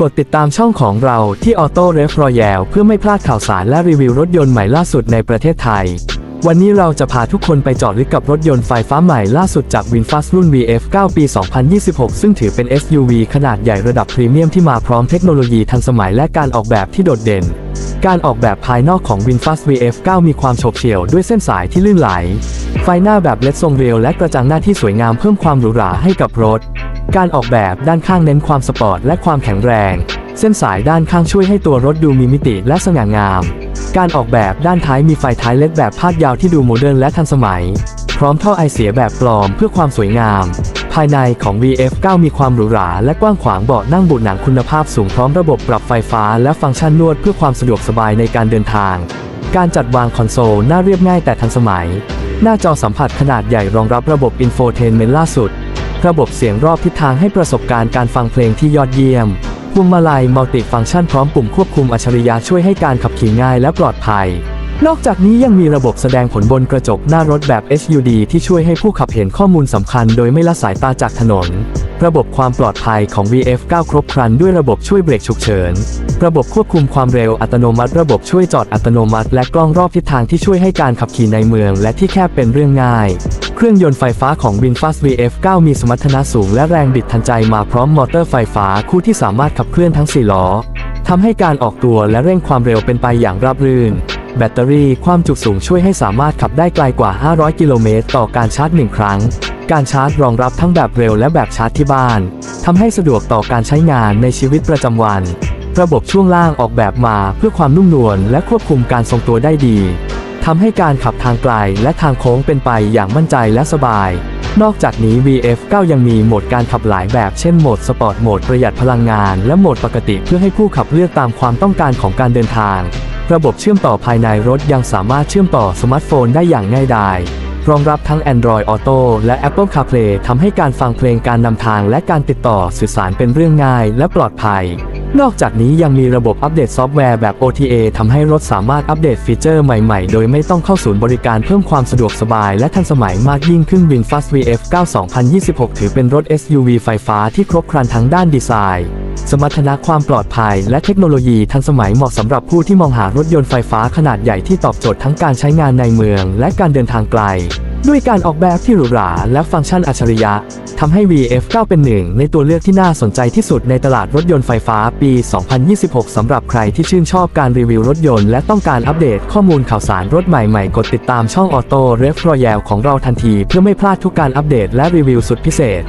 กดติดตามช่องของเราที่ Auto r e f r o y a l เพื่อไม่พลาดข่าวสารและรีวิวรถยนต์ใหม่ล่าสุดในประเทศไทย วันนี้เราจะพาทุกคนไปเจอดลึกกับรถยนต์ไฟฟ้าใหม่ล่าสุดจาก VinFast รุ่น VF 9 ปี 2026 ซึ่งถือเป็น SUV ขนาดใหญ่ระดับพรีเมียมที่มาพร้อมเทคโนโลยีทันสมัยและการออกแบบที่โดดเด่น การออกแบบภายนอกของ VinFast VF 9 มีความโฉบเฉี่ยวด้วยเส้นสายที่ลื่นไหล ไฟหน้าแบบเลดทรงเรียวและกระจังหน้าที่สวยงามเพิ่มความหรูหราให้กับรถ การออกแบบด้านข้างเน้นความสปอร์ตและความแข็งแรง เส้นสายด้านข้างช่วยให้ตัวรถดูมีมิติและสง่างาม การออกแบบด้านท้ายมีไฟท้ายเล็ดแบบพาดยาวที่ดูโมเดิร์นและทันสมัย พร้อมท่อไอเสียแบบปลอมเพื่อความสวยงาม ภายในของ VF9 มีความหรูหราและกว้างขวางเบาะนั่งบุหนังคุณภาพสูงพร้อมระบบปรับไฟฟ้าและฟังก์ชันนวดเพื่อความสะดวกสบายในการเดินทาง การจัดวางคอนโซลน้าเรียบง่ายแต่ทันสมัย หน้าจอสัมผัสขนาดใหญ่รองรับระบบอินโฟเทนเมนต์ล่าสุด ระบบเสียงรอบทิศทางให้ประสบการณ์การฟังเพลงที่ยอดเยี่ยมพวงมาลัยมัลติฟังก์ชันพร้อมปุ่มควบคุมอัจฉริยะช่วยให้การขับขี่ง่ายและปลอดภัย นอกจากนี้ยังมีระบบแสดงผลบนกระจกหน้ารถแบบ HUD ที่ช่วยให้ผู้ขับเห็นข้อมูลสำคัญโดยไม่ละสายตาจากถนน ระบบความปลอดภัยของ VF9 ครบครันด้วยระบบช่วยเบรกฉุกเฉิน ระบบควบคุมความเร็วอัตโนมัติ ระบบช่วยจอดอัตโนมัติ และกล้องรอบทิศทางที่ช่วยให้การขับขี่ในเมือง และที่แคบเป็นเรื่องง่าย เครื่องยนต์ไฟฟ้าของ VinFast VF9 มีสมรรถนะสูงและแรงบิดทันใจมาพร้อมมอเตอร์ไฟฟ้าคู่ที่สามารถขับเคลื่อนทั้ง4ล้อทำให้การออกตัวและเร่งความเร็วเป็นไปอย่างราบรื่น แบตเตอรี่ความจุสูงช่วยให้สามารถขับได้ไกลกว่า 500 กิโลเมตรต่อการชาร์จ 1 ครั้ง การชาร์จรองรับทั้งแบบเร็วและแบบชาร์จที่บ้าน ทำให้สะดวกต่อการใช้งานในชีวิตประจำวัน ระบบช่วงล่างออกแบบมาเพื่อความนุ่มนวลและควบคุมการทรงตัวได้ดี ทำให้การขับทางไกลและทางโค้งเป็นไปอย่างมั่นใจและสบาย นอกจากนี้ VF9 ยังมีโหมดการขับหลายแบบเช่นโหมดสปอร์ตโหมดประหยัดพลังงานและโหมดปกติเพื่อให้ผู้ขับเลือกตามความต้องการของการเดินทาง ระบบเชื่อมต่อภายในรถยังสามารถเชื่อมต่อสมาร์ทโฟนได้อย่างง่ายดายรองรับทั้ง Android Auto และ Apple CarPlay ทำให้การฟังเพลงการนำทางและการติดต่อสื่อสารเป็นเรื่องง่ายและปลอดภัย นอกจากนี้ยังมีระบบอัปเดตซอฟต์แวร์แบบ OTA ทำให้รถสามารถอัปเดตฟีเจอร์ใหม่ๆ โดยไม่ต้องเข้าศูนย์บริการเพิ่มความสะดวกสบายและทันสมัยมากยิ่งขึ้น VinFast VF9 2026 ถือเป็นรถ SUV ไฟฟ้าที่ครบครันทั้งด้านดีไซน์ สมรรถนะความปลอดภัย และเทคโนโลยีทันสมัยเหมาะสำหรับผู้ที่มองหารถยนต์ไฟฟ้าขนาดใหญ่ที่ตอบโจทย์ทั้งการใช้งานในเมือง และการเดินทางไกล ด้วยการออกแบบที่หรูหราและฟังก์ชันอัจฉริยะทำให้ VF9 เป็นหนึ่งในตัวเลือกที่น่าสนใจที่สุดในตลาดรถยนต์ไฟฟ้าปี 2026 สำหรับใครที่ชื่นชอบการรีวิวรถยนต์และต้องการอัปเดตข้อมูลข่าวสารรถใหม่ๆ กดติดตามช่อง Auto r e f Royale ของเราทันทีเพื่อไม่พลาดทุกการอัปเดตและรีวิวสุดพิเศษ